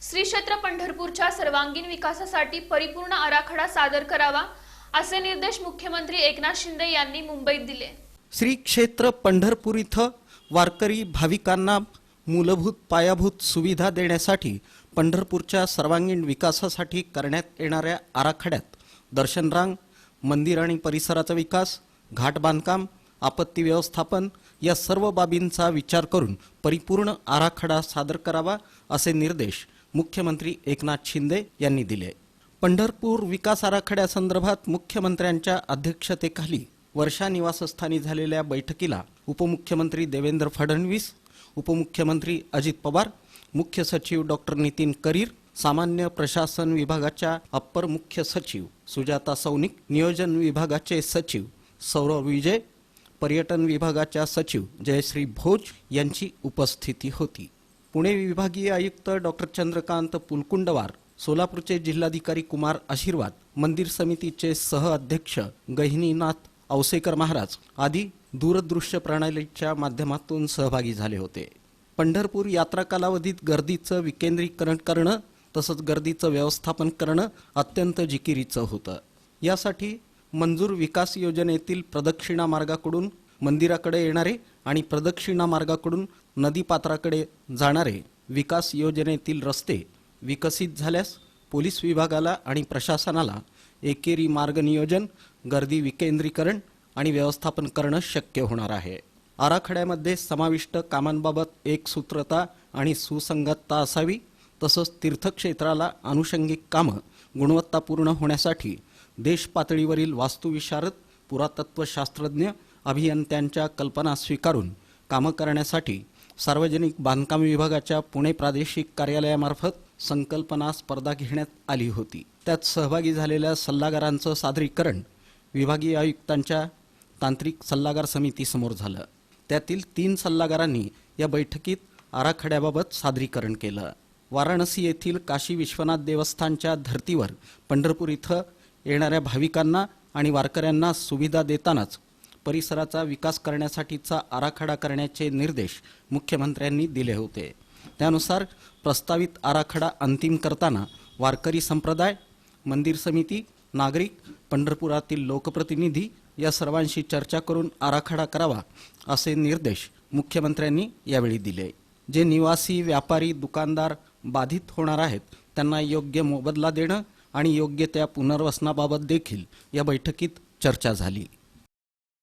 श्री क्षेत्र पंढरपूरच्या सर्वांगीण विकासासाठी परिपूर्ण आराखडा सादर करावा असे निर्देश मुख्यमंत्री एकनाथ शिंदे यांनी मुंबईत दिले. श्री क्षेत्र पंढरपूर इथं वारकरी भाविकांना मूलभूत पायाभूत सुविधा देण्यासाठी पंढरपूरच्या सर्वांगीण विकासासाठी करण्यात येणाऱ्या आराखड्यात दर्शनरांग मंदिर आणि परिसराचा विकास घाट बांधकाम आपत्ती व्यवस्थापन या सर्व बाबींचा विचार करून परिपूर्ण आराखडा सादर करावा असे निर्देश मुख्यमंत्री एकनाथ शिंदे यांनी दिले. पंढरपूर विकास आराखड्यासंदर्भात मुख्यमंत्र्यांच्या अध्यक्षतेखाली वर्षा निवासस्थानी झालेल्या बैठकीला उपमुख्यमंत्री देवेंद्र फडणवीस उपमुख्यमंत्री अजित पवार मुख्य सचिव डॉक्टर नितीन करीर सामान्य प्रशासन विभागाच्या अप्पर मुख्य सचिव सुजाता सौनिक नियोजन विभागाचे सचिव सौरव विजय पर्यटन विभागाच्या सचिव जयश्री भोज यांची उपस्थिती होती. पुणे विभागीय आयुक्त डॉक्टर चंद्रकांत पुलकुंडवार सोलापूरचे जिल्हाधिकारी कुमार आशीर्वाद मंदिर समितीचे सहअध्यक्ष गहिनीनाथ औसेकर महाराज आदी दूरदृश्य प्रणालीच्या माध्यमातून सहभागी झाले होते. पंढरपूर यात्रा कालावधीत गर्दीचं विकेंद्रीकरण करणं तसंच गर्दीचं व्यवस्थापन करणं अत्यंत जिकिरीचं होतं. यासाठी मंजूर विकास योजनेतील प्रदक्षिणा मार्गाकडून मंदिराकडे येणारे आणि प्रदक्षिणा मार्गाकडून नदीपात्राकडे जाणारे विकास योजनेतील रस्ते विकसित झाल्यास पोलीस विभागाला आणि प्रशासनाला एकेरी मार्ग नियोजन गर्दी विकेंद्रीकरण आणि व्यवस्थापन करणं शक्य होणार आहे. आराखड्यामध्ये समाविष्ट कामांबाबत एकसूत्रता आणि सुसंगतता असावी तसंच तीर्थक्षेत्राला अनुषंगिक कामं गुणवत्तापूर्ण होण्यासाठी देश पातळीवरील वास्तुविशारद पुरातत्वशास्त्रज्ञ अभियंत्यांच्या कल्पना स्वीकारून कामं करण्यासाठी सार्वजनिक बांधकाम विभागाच्या पुणे प्रादेशिक कार्यालयामार्फत संकल्पना स्पर्धा घेण्यात आली होती. त्यात सहभागी झालेल्या सल्लागारांचं सादरीकरण विभागीय आयुक्तांच्या तांत्रिक सल्लागार समितीसमोर झालं. त्यातील तीन सल्लागारांनी या बैठकीत आराखड्याबाबत सादरीकरण केलं. वाराणसी येथील काशी विश्वनाथ देवस्थानच्या धर्तीवर पंढरपूर इथं येणाऱ्या भाविकांना आणि वारकऱ्यांना सुविधा देतानाच परिसराचा विकास करण्यासाठीचा आराखडा करण्याचे निर्देश मुख्यमंत्र्यांनी दिले होते. त्यानुसार प्रस्तावित आराखडा अंतिम करताना वारकरी संप्रदाय मंदिर समिती नागरिक पंढरपुरातील लोकप्रतिनिधी या सर्वांशी चर्चा करून आराखडा करावा असे निर्देश मुख्यमंत्र्यांनी यावेळी दिले. जे निवासी व्यापारी दुकानदार बाधित होणार आहेत त्यांना योग्य मोबदला देणं आणि योग्य त्या पुनर्वसनाबाबत देखील या बैठकीत चर्चा झाली.